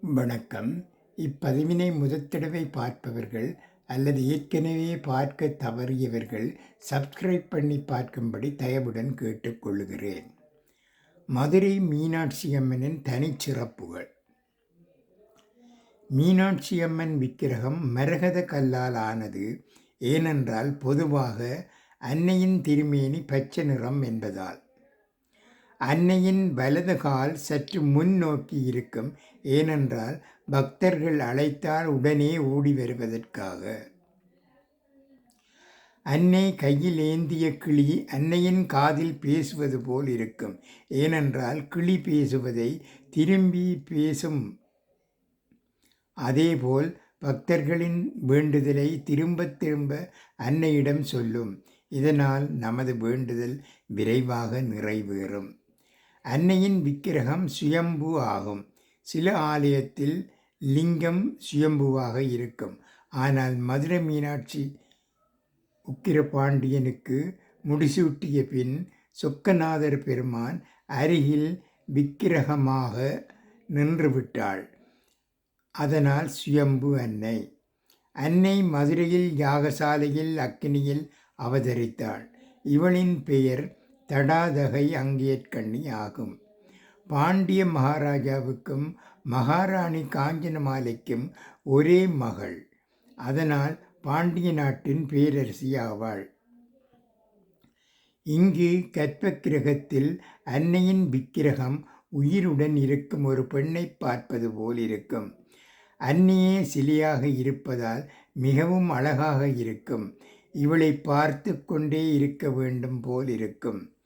வணக்கம். இப்பதிவினை முதற்தடவை பார்ப்பவர்கள் அல்லது ஏற்கனவே பார்க்க தவறியவர்கள் சப்ஸ்கிரைப் பண்ணி பார்க்கும்படி தயவுடன் கேட்டுக்கொள்கிறேன். மதுரை மீனாட்சி அம்மனின் தனிச்சிறப்புகள். மீனாட்சி அம்மன் விக்கிரகம் மரகத கல்லால் ஆனது ஏனென்றால் பொதுவாக அன்னையின் திருமேனி பச்சை நிறம் என்பதால். அன்னையின் வலது கால் சற்று முன் நோக்கி இருக்கும். ஏனென்றால் பக்தர்கள் அழைத்தால் உடனே ஓடி வருவதற்காக. அன்னை கையில் ஏந்திய கிளி அன்னையின் காதில் பேசுவது போல் இருக்கும். ஏனென்றால் கிளி பேசுவதை திரும்பி பேசும். அதேபோல் பக்தர்களின் வேண்டுதலை திரும்ப திரும்ப அன்னையிடம் சொல்லும். இதனால் நமது வேண்டுதல் விரைவாக நிறைவேறும். அன்னையின் விக்கிரகம் சுயம்பு ஆகும். சில ஆலயத்தில் லிங்கம் சுயம்புவாக இருக்கும். ஆனால் மதுரை மீனாட்சி உக்கிரபாண்டியனுக்கு முடிசூட்டிய பின் சொக்கநாதர் பெருமான் அருகில் விக்கிரகமாக நின்றுவிட்டாள். அதனால் சுயம்பு அன்னை. அன்னை மதுரையில் யாகசாலையில் அக்கினியில் அவதரித்தாள். இவளின் பெயர் தடாதகை அங்கேற்கண்ணி ஆகும். பாண்டிய மகாராஜாவுக்கும் மகாராணி காஞ்சனமாலைக்கும் ஒரே மகள். அதனால் பாண்டிய நாட்டின் பேரரசி ஆவாள். இங்கு கற்பக்கிரகத்தில் அன்னையின் விக்கிரகம் உயிருடன் இருக்கும் ஒரு பெண்ணை பார்ப்பது போல் இருக்கும். அன்னையே சிலையாக இருப்பதால் மிகவும் அழகாக இருக்கும். இவளை பார்த்து கொண்டே இருக்க வேண்டும் போல் இருக்கும்.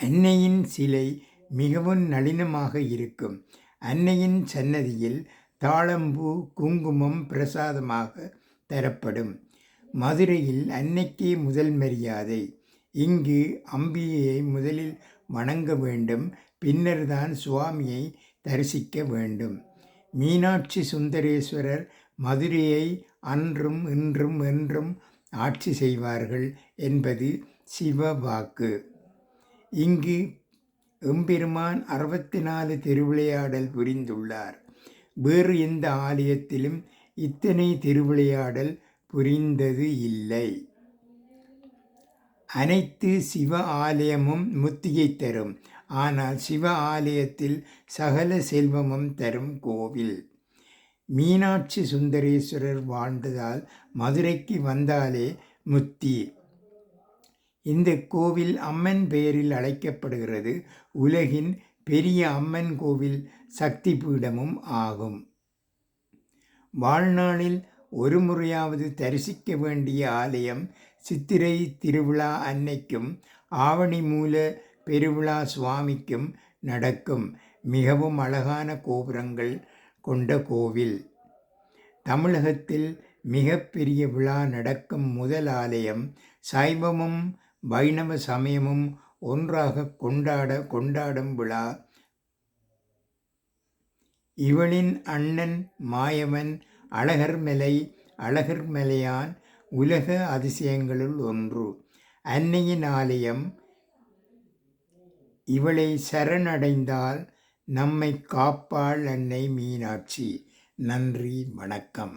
அன்னையின் சிலை மிகவும் நளினமாக இருக்கும். அன்னையின் சன்னதியில் தாளம்பூ குங்குமம் பிரசாதமாக தரப்படும். மதுரையில் அன்னைக்கே முதல் மரியாதை. இங்கு அம்பியை முதலில் வணங்க வேண்டும் பின்னர்தான் சுவாமியை தரிசிக்க வேண்டும். மீனாட்சி சுந்தரேஸ்வரர் மதுரையை அன்றும் இன்றும் என்றும் ஆட்சி செய்வார்கள் என்பது சிவ வாக்கு. இங்கு எம்பெருமான் அறுபத்தி நாலு திருவிளையாடல் புரிந்துள்ளார். வேறு எந்த ஆலயத்திலும் இத்தனை திருவிளையாடல் புரிந்தது இல்லை. அனைத்து சிவ ஆலயமும் முத்தியை தரும். ஆனால் சிவ ஆலயத்தில் சகல செல்வமும் தரும் கோவில். மீனாட்சி சுந்தரேஸ்வரர் வாழ்ந்ததால் மதுரைக்கு வந்தாலே முத்தி. இந்த கோவில் அம்மன் பெயரில் அழைக்கப்படுகிறது. உலகின் பெரிய அம்மன் கோவில் சக்தி பீடமும் ஆகும். வாழ்நாளில் ஒரு முறையாவது தரிசிக்க வேண்டிய ஆலயம் சித்திரை திருவிழா அன்னைக்கும் ஆவணி மூல பெருவிழா சுவாமிக்கும் நடக்கும் மிகவும் அழகான கோபுரங்கள் கொண்ட கோவில். தமிழகத்தில் மிகப்பெரிய விழா நடக்கும் முதல் ஆலயம் சைவமும் வைணவ சமயமும் ஒன்றாக கொண்டாட கொண்டாடும் விழா. இவளின் அண்ணன் மாயவன் அழகர்மலை அழகர்மலையான் உலக அதிசயங்களுள் ஒன்று. அன்னையின் ஆலயம் இவளை சரணடைந்தால் நம்மை காப்பாள் அன்னை மீனாட்சி. நன்றி வணக்கம்.